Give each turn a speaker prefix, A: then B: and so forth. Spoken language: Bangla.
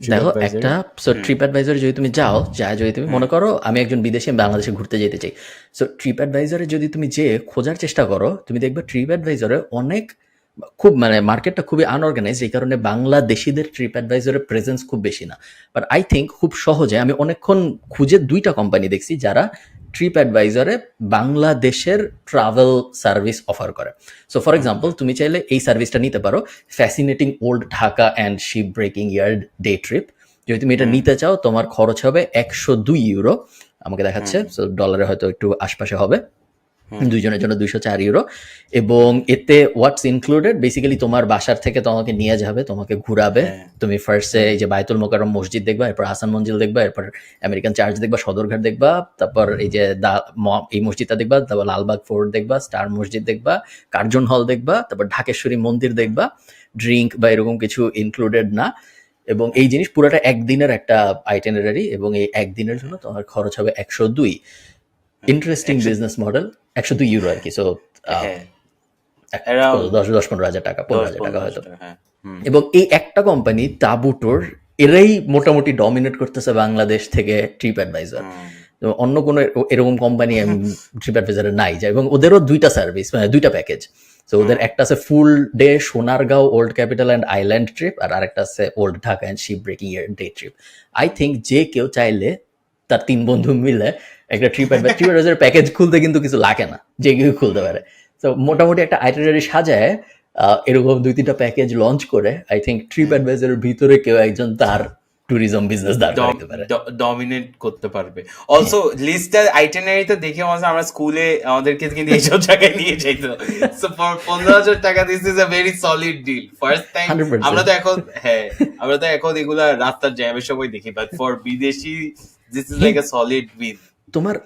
A: দেখো একটা সো ট্রিপ অ্যাডভাইজারে যদি তুমি যাও যা যদি তুমি মনে করো আমি একজন বিদেশে আমি বাংলাদেশে ঘুরতে যেতে চাই। সো ট্রিপ অ্যাডভাইজারে যদি তুমি যে খোঁজার চেষ্টা করো তুমি দেখবে ট্রিপ অ্যাডভাইজারে অনেক খুব মানে মার্কেটটা খুবই আনঅর্গানাইজ এই কারণে বাংলাদেশিদের ট্রিপ অ্যাডভাইজারের প্রেজেন্স খুব বেশি না। বাট আই থিঙ্ক খুব সহজে আমি অনেকক্ষণ খুঁজে দুইটা কোম্পানি দেখছি যারা ট্রিপ অ্যাডভাইজারে বাংলাদেশের ট্রাভেল সার্ভিস অফার করে। সো ফর এক্সাম্পল তুমি চাইলে এই সার্ভিসটা নিতে পারো। Fascinating old Dhaka and ship breaking yard day trip যদি তুমি এটা নিতে চাও তোমার খরচ হবে একশো দুই ইউরো আমাকে দেখাচ্ছে। সো ডলারে হয়তো একটু আশপাশে হবে। দুইজনের জন্য দুইশো চার ইউরো এবং এতে হোয়াটস ইনক্লুডেড বেসিক্যালি তোমার বাসার থেকে তোমাকে নিয়ে যাবে তোমাকে ঘুরাবে।
B: হ্যাঁ।
A: তুমি ফার্স্টে এই যে বায়তুল মোকাররম মসজিদ দেখবা এরপর হাসান মঞ্জিল দেখবা এরপর আমেরিকান চার্চ দেখবা সদরঘাট দেখবা তারপর এই যে এই মসজিদটা দেখবা তারপর লালবাগ ফোর্ট দেখবা স্টার মসজিদ দেখবা কার্জন হল দেখবা তারপর ঢাকেশ্বরী মন্দির দেখবা। ড্রিঙ্ক বা এরকম কিছু ইনক্লুডেড না। এবং এই জিনিস পুরোটা একদিনের একটা আইটেনারি এবং এই একদিনের জন্য তোমার খরচ হবে একশো দুই। ইন্টারেস্টিং বিজনেস মডেল একশো দুই ইউরো আর কি সো দশ দশ পনেরো হাজার টাকা পনেরো হাজার টাকা হয়তো।
B: হ্যাঁ।
A: এবং এই একটা কোম্পানি তাবুটোর এরাই মোটামুটি ডমিনেট করতেছে বাংলাদেশ থেকে ট্রিপ অ্যাডভাইজার অন্য কোনো এরকম কোম্পানি ট্রিপ অ্যাডভাইজারে নাই যায় এবং ওদেরও দুইটা সার্ভিস মানে দুইটা প্যাকেজ তো ওদের একটা আছে full day Sonargaon old capital and island trip আর আরেকটা আছে old Dhaka and ship breaking day trip I think যে কেউ চাইলে তার তিন বন্ধু মিলে একটা ট্রিপ ট্রিপ অ্যাডভাইজার প্যাকেজ খুলতে কিন্তু কিছু লাগে না, যে কেউ খুলতে পারে। তো মোটামুটি একটা আইটারি সাজায় এরকম দুই তিনটা প্যাকেজ লঞ্চ করে আই থিঙ্ক ট্রিপ অ্যাডভাইজারের ভিতরে কেউ একজন তার ট্যুরিজম বিজনেস দাঁড় করাতে পারে।
B: ডমিনেট করতে পারবে। অলসো লিস্টটা আইটেনারিতে দেখে মনে আমরা স্কুলে আমাদেরকে কিন্তু এইসব জায়গায় নিয়ে যাইতো। সো ফর পনেরো হাজার টাকা this is a very solid deal first time আমরা তো এখন হ্যাঁ আমরা তো এখন এগুলা রাস্তার জ্যামের সময় দেখি বাট ফর বিদেশি this is like a solid with
A: তোমার